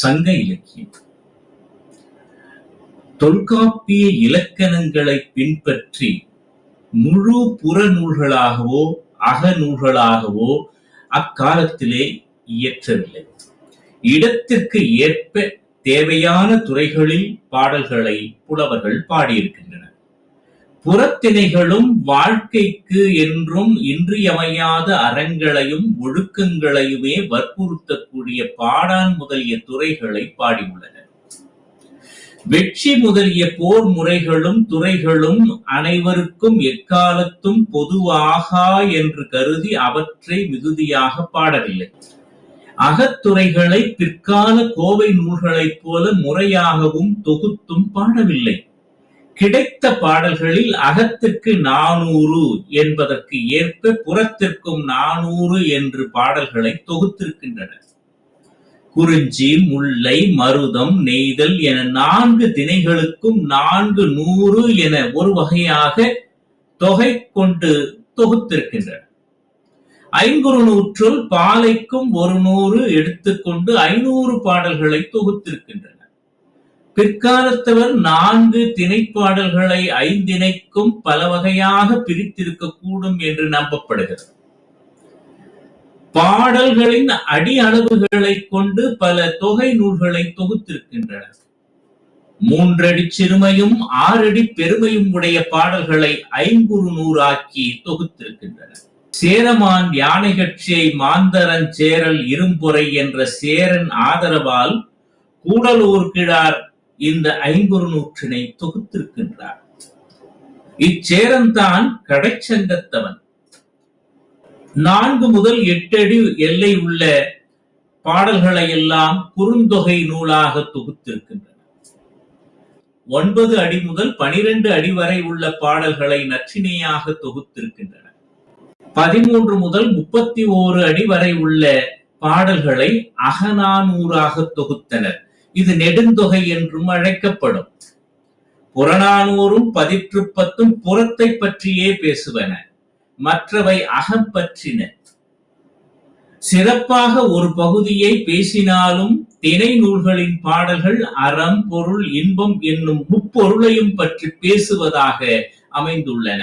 சங்க இலக்கியம். தொல்காப்பிய இலக்கணங்களை பின்பற்றி முழு புறநூல்களாகவோ அகநூல்களாகவோ அக்காலத்திலே இயற்றவில்லை. இடத்திற்கு ஏற்ப தேவையான துறைகளில் பாடல்களை புலவர்கள் பாடியிருக்கின்றனர். புறத்திணைகளும் வாழ்க்கைக்கு என்றும் இன்றியமையாத அறங்களையும் ஒழுக்கங்களையுமே வற்புறுத்தக்கூடிய பாடான் முதலிய துறைகளை பாடியுள்ளனர். வெற்றி முதலிய போர் முறைகளும் துறைகளும் அனைவருக்கும் எக்காலத்தும் பொதுவாகா என்று கருதி அவற்றை மிகுதியாக பாடவில்லை. அகத்துறைகளை பிற்கால கோவை நூல்களைப் போல முறையாகவும் தொகுத்தும் பாடவில்லை. கிடைத்த பாடல்களில் அகத்திற்கு நானூறு என்பதற்கு ஏற்ப புறத்திற்கும் நானூறு என்று பாடல்களை தொகுத்திருக்கின்றனர் குறிஞ்சி முல்லை மருதம் நெய்தல் என நான்கு திணைகளுக்கும் நான்கு நூறு என ஒரு வகையாக தொகை கொண்டு தொகுத்திருக்கின்றன. ஐங்குறு நூற்றுள் பாலைக்கும் ஒரு நூறு எடுத்துக்கொண்டு ஐநூறு பாடல்களை தொகுத்திருக்கின்றன. பிற்காலத்தவர் நான்கு திணைப்பாடல்களை ஐந்திணைக்கும் பல வகையாக பிரித்திருக்க கூடும் என்று நம்பப்படுகிறது. பாடல்களின் அடி அளவுகளை கொண்டு பல தொகை நூல்களை தொகுத்திருக்கின்றனர். மூன்றடி சிறுமையும் ஆறடி பெருமையும் உடைய பாடல்களை ஐங்குறு நூறாக்கி தொகுத்திருக்கின்றனர். சேரமான் யானை கட்சியை மாந்தரன் சேரல் இரும்புரை என்ற சேரன் ஆதரவால் கூடலூர் கிழார் இந்த ஐங்குறு நூற்றினை தொகுத்திருக்கின்றார். இச்சேரன்தான் கடைச்சங்கத்தவன். நான்கு முதல் எட்டு அடி எல்லை உள்ள பாடல்களை எல்லாம் குறுந்தொகை நூலாக தொகுத்திருக்கின்றன. ஒன்பது அடி முதல் பனிரெண்டு அடி வரை உள்ள பாடல்களை நச்சினையாக தொகுத்திருக்கின்றன. பதிமூன்று முதல் முப்பத்தி ஓரு அடி வரை உள்ள பாடல்களை அகநானூறாக தொகுத்தனர். இது நெடுந்தொகை என்றும் அழைக்கப்படும். புறநானூறும் பதிற்றுப்பத்தும் புறத்தை பற்றியே பேசுவன. மற்றவை அகம் பற்றின சிறப்பாக ஒரு பகுதியை பேசினாலும் திணை நூல்களின் பாடல்கள் அறம் பொருள் இன்பம் என்னும் முப்பொருளையும் பற்றி பேசுவதாக அமைந்துள்ளன.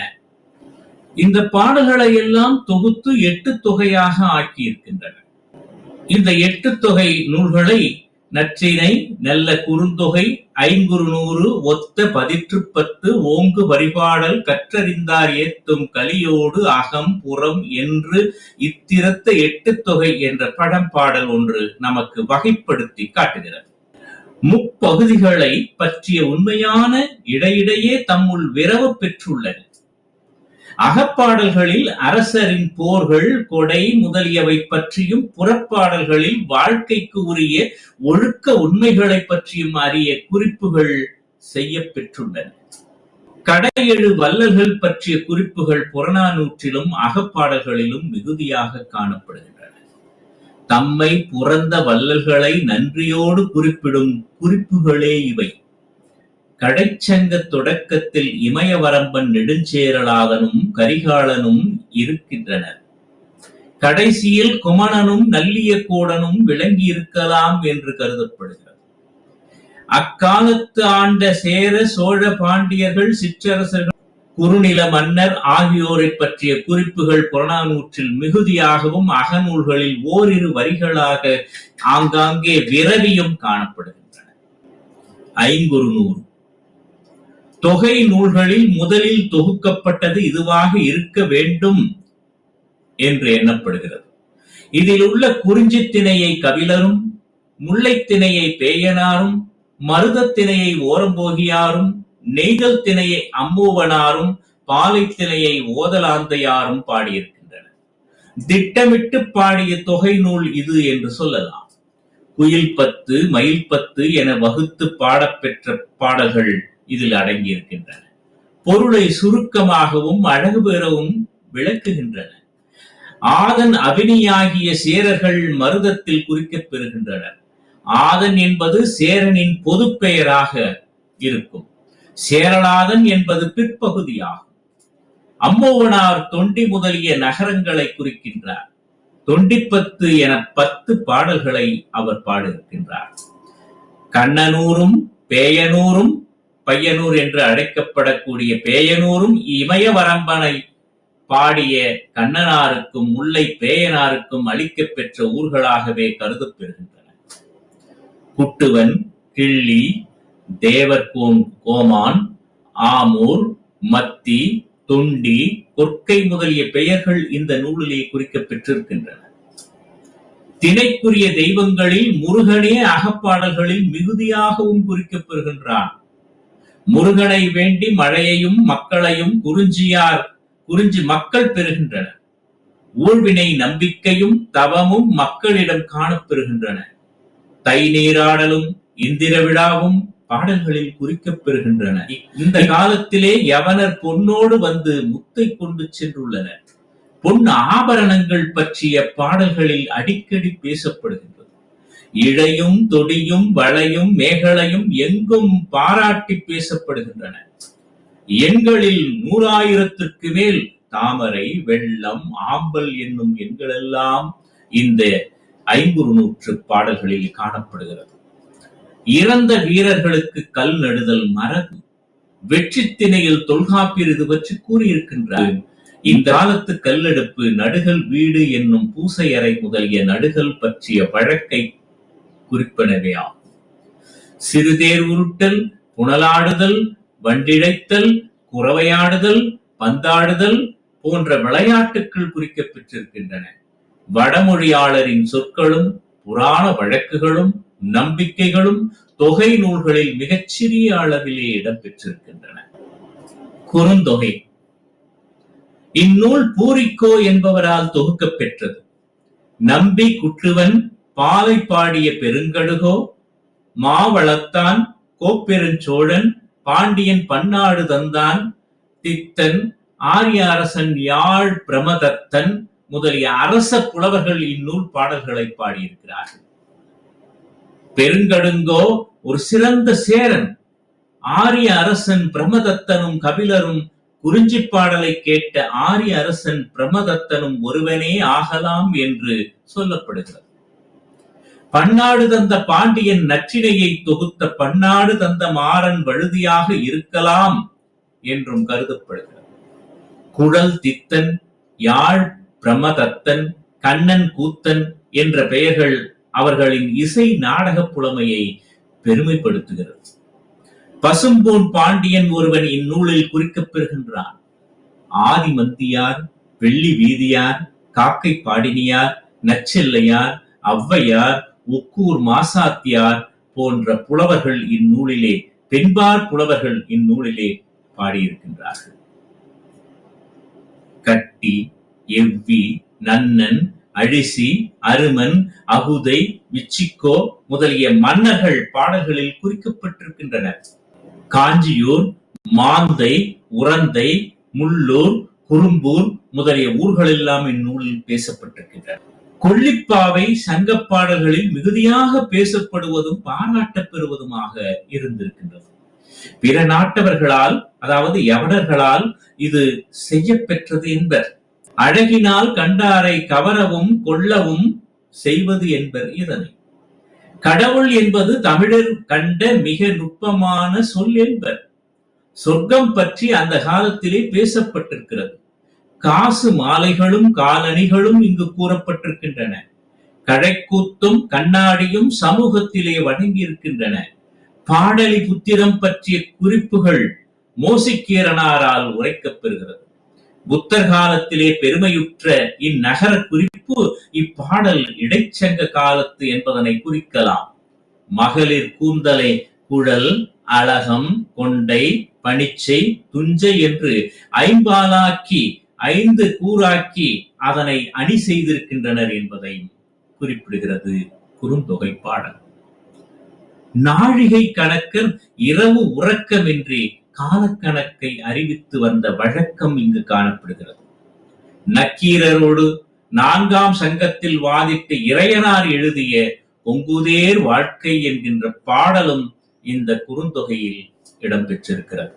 இந்த பாடல்களை எல்லாம் தொகுத்து எட்டு தொகையாக ஆக்கியிருக்கின்றன. இந்த எட்டு தொகை நூல்களை நற்றினை நல்ல குறுந்தொகை ஐங்குறு நூறு ஒத்த பதிற்று பத்து ஓங்கு வரிபாடல் கற்றறிந்தார் ஏத்தும் கலியோடு அகம் புறம் என்று இத்திரத்த எட்டு தொகை என்ற படம் பாடல் ஒன்று நமக்கு வகைப்படுத்தி காட்டுகிறது. முப்பகுதிகளை பற்றிய உண்மையான இடையிடையே தம்முள் விரவ பெற்றுள்ளன அகப்பாடல்களில் அரசரின் போர்கள் கொடை முதலியவை பற்றியும் புறப்பாடல்களில் வாழ்க்கைக்கு உரிய ஒழுக்க உண்மைகளை பற்றியும் அறிய குறிப்புகள் செய்யப்பெற்றுள்ளன கடையெழு வல்லல்கள் பற்றிய குறிப்புகள் புறநானூற்றிலும் அகப்பாடல்களிலும் மிகுதியாக காணப்படுகின்றன. தம்மை புறந்த வல்லல்களை நன்றியோடு குறிப்பிடும் குறிப்புகளே இவை. கடைச்சங்க தொடக்கத்தில் இமயவரம்பன் நெடுஞ்சேரலாதனும் கரிகாலனும் இருக்கின்றனர். கடைசியில் குமணனும் நல்லிய கோடனும் விளங்கி இருக்கலாம் என்று கருதப்படுகிறது. அக்காலத்து ஆண்ட சேர சோழ பாண்டியர்கள் சிற்றரசர்கள் குறுநில மன்னர் ஆகியோரை பற்றிய குறிப்புகள் புறநானூற்றில் மிகுதியாகவும் அகநூல்களில் ஓரிரு வரிகளாக ஆங்காங்கே விரவியும் காணப்படுகின்றன. ஐங்குறு நூறு தொகை நூல்களில் முதலில் தொகுக்கப்பட்டது இதுவாக இருக்க வேண்டும் என்று எண்ணப்படுகிறது. இதில் உள்ள குறிஞ்சித்திணையை கபிலரும் முல்லைத்திணையை பேயனாரும் மருதத்திணையை ஓரம்போகியாரும் நெய்தல் திணையை அம்மூவனாரும் பாலைத்திணையை ஓதலாந்தையாரும் பாடியிருக்கின்றனர். திட்டமிட்டு பாடிய தொகை நூல் இது என்று சொல்லலாம். குயில் பத்து மயில் பத்து என வகுத்து பாடப்பெற்ற பாடல்கள் இதில் அடங்கியிருக்கின்றன. பொருளை சுருக்கமாகவும் அழகு பெறவும் விளக்குகின்றன. ஆதன் அபினியாகிய சேரர்கள் மருதத்தில் குறிக்கப் பெறுகின்றனர். ஆதன் என்பது சேரனின் பொது பெயராக இருக்கும். சேரலாதன் என்பது பிற்பகுதியாகும். அம்மோவனார் தொண்டி முதலிய நகரங்களை குறிக்கின்றார். தொண்டிப்பத்து என பத்து பாடல்களை அவர் பாடியிருக்கின்றார். கண்ணனூரும் பேயனூரும் பையனூர் என்று அழைக்கப்படக்கூடிய பேயனூரும் இமயவரம்பனை பாடிய கண்ணனாருக்கும் முல்லை பேயனாருக்கும் அளிக்கப் பெற்ற ஊர்களாகவே கருதப்பெறுகின்றன குட்டுவன் கிள்ளி தேவர்கோம் கோமான் ஆமூர் மத்தி தொண்டி கொற்கை முதலிய பெயர்கள் இந்த நூலிலே குறிக்கப்பெற்றிருக்கின்றன தினைக்குரிய திணைக்குரிய தெய்வங்களில் முருகனே அகப்பாடல்களில் மிகுதியாகவும் குறிக்கப்பெறுகின்றான் முருகனை வேண்டி மழையையும் மக்களையும் குறிஞ்சியார் குறிஞ்சி மக்கள் பெறுகின்றனர். ஊழ்வினை நம்பிக்கையும் தவமும் மக்களிடம் காணப்பெறுகின்றன. தை நீராடலும் இந்திர விழாவும் பாடல்களில் குறிக்கப் பெறுகின்றன. இந்த காலத்திலே யவனர் பொன்னோடு வந்து முத்தை கொண்டு சென்றுள்ளனர். பொன் ஆபரணங்கள் பற்றிய பாடல்களில் அடிக்கடி பேசப்படுகின்றது. இழையும் தொடியும் வளையும் மேகலையும் எங்கும் பாராட்டி பேசப்படுகின்றன. எண்களில் நூறாயிரத்திற்கு மேல் தாமரை வெள்ளம் ஆம்பல் என்னும் எண்களெல்லாம் இந்த ஐம்புறு நூற்று பாடல்களில் காணப்படுகிறது. இறந்த வீரர்களுக்கு கல் நடுதல் மரபு. வெற்றி திணையில் தொல்காப்பியர் இது பற்றி கூறியிருக்கின்றார். இந்த காலத்து கல்லெடுப்பு நடுகள் வீடு என்னும் பூசையறை முதலிய நடுகள் பற்றிய வழக்கை குறிப்பனவே ஆகும் சிறுதேர் உருட்டல் புனலாடுதல் வண்டிழைத்தல் குறவையாடுதல் பந்தாடுதல் போன்ற விளையாட்டுக்கள் குறிக்கப்பெற்றிருக்கின்றன வடமொழியாளரின் சொற்களும் புராண வழக்குகளும் நம்பிக்கைகளும் தொகை நூல்களில் மிகச்சிறிய அளவிலே இடம்பெற்றிருக்கின்றன குறுந்தொகை. இந்நூல் பூரிக்கோ என்பவரால் தொகுக்கப் பெற்றது நம்பி குற்றுவன் பாலை பாடிய பெருங்கடுகோ மாவளத்தான் கோப்பெருஞ்சோழன் பாண்டியன் பன்னாடு தந்தான் தித்தன் ஆரிய அரசன் யாழ் பிரமதத்தன் முதலிய அரச புலவர்கள் இந்நூல் பாடல்களை பாடியிருக்கிறார்கள். பெருங்கடுங்கோ ஒரு சிறந்த சேரன். ஆரிய அரசன் பிரமதத்தனும் கபிலரும் குறிஞ்சி பாடலை கேட்ட ஆரிய அரசன் பிரமதத்தனும் ஒருவனே ஆகலாம் என்று சொல்லப்படுகிறது. பன்னாடு தந்த பாண்டியன் நற்றினையை தொகுத்த பன்னாடு தந்த மாறன் வழுதியாக இருக்கலாம் என்றும் கருதப்படுகிறது. குழல் தித்தன் யாழ் பிரமதத்தன் கண்ணன் கூத்தன் என்ற பெயர்கள் அவர்களின் இசை நாடக புலமையை பெருமைப்படுத்துகிறது. பசும்பொன் பாண்டியன் ஒருவன் இந்நூலில் குறிக்கப் பெறுகின்றான். ஆதிமந்தியார் வெள்ளி வீதியார் காக்கை பாடினியார் நச்செல்லையார் ஔவையார் உக்கூர் மாசாத்தியார் போன்ற புலவர்கள் இந்நூலிலே பெண்பார் புலவர்கள் இந்நூலிலே பாடியிருக்கின்றார்கள். கட்டி எவ்வி நன்னன் அழிசி அருமன் அகுதை விச்சிக்கோ முதலிய மன்னர்கள் பாடல்களில் குறிக்கப்பட்டிருக்கின்றனர் காஞ்சியூர் மாந்தை உரந்தை முள்ளூர் குறும்பூர் முதலிய ஊர்களெல்லாம் இந்நூலில் பேசப்பட்டிருக்கின்றன. கொள்ளிப்பாவை சங்கப்பாடல்களில் மிகுதியாக பேசப்படுவதும் பாராட்டப் பெறுவதுமாக இருந்திருக்கின்றது. பிற நாட்டவர்களால் அதாவது எவடர்களால் இது செய்யப்பெற்றது என்பர். அழகினால் கண்டாரை கவரவும் கொள்ளவும் செய்வது என்பர் இதனை. கடவுள் என்பது தமிழர் கண்ட மிக நுட்பமான சொல் என்பர். சொர்க்கம் பற்றி அந்த காலத்திலே பேசப்பட்டிருக்கிறது. காசு மாலைகளும் காலணிகளும் இங்கு கூறப்பட்டிருக்கின்றன. கழைக்கூத்தும் கண்ணாடியும் சமூகத்திலே வணங்கியிருக்கின்றன. பாடலி புத்திரம் பற்றிய குறிப்புகள் மோசிக்கீரனாரால் உரைக்கப் பெறுகிறது. புத்தர் காலத்திலே பெருமையுற்ற இந்நகர குறிப்பு இப்பாடல் இடைச்சங்க காலத்து என்பதனை குறிக்கலாம். மகளிர் கூந்தலை குழல் அழகம் கொண்டை பனிச்சை துஞ்சை என்று ஐம்பாலாக்கி ஐந்து கூறாக்கி அதனை அணி செய்திருக்கின்றனர் என்பதை குறிப்பிடுகிறது குறுந்தொகை பாடல். நாழிகை கணக்கர் இரவு உறக்கமின்றி காலக்கணக்கை அறிவித்து வந்த வழக்கம் இங்கு காணப்படுகிறது. நக்கீரரோடு நான்காம் சங்கத்தில் வாதிட்டு இறையனார் எழுதிய பொங்குதேர் வாழ்க்கை என்கின்ற பாடலும் இந்த குறுந்தொகையில் இடம்பெற்றிருக்கிறது.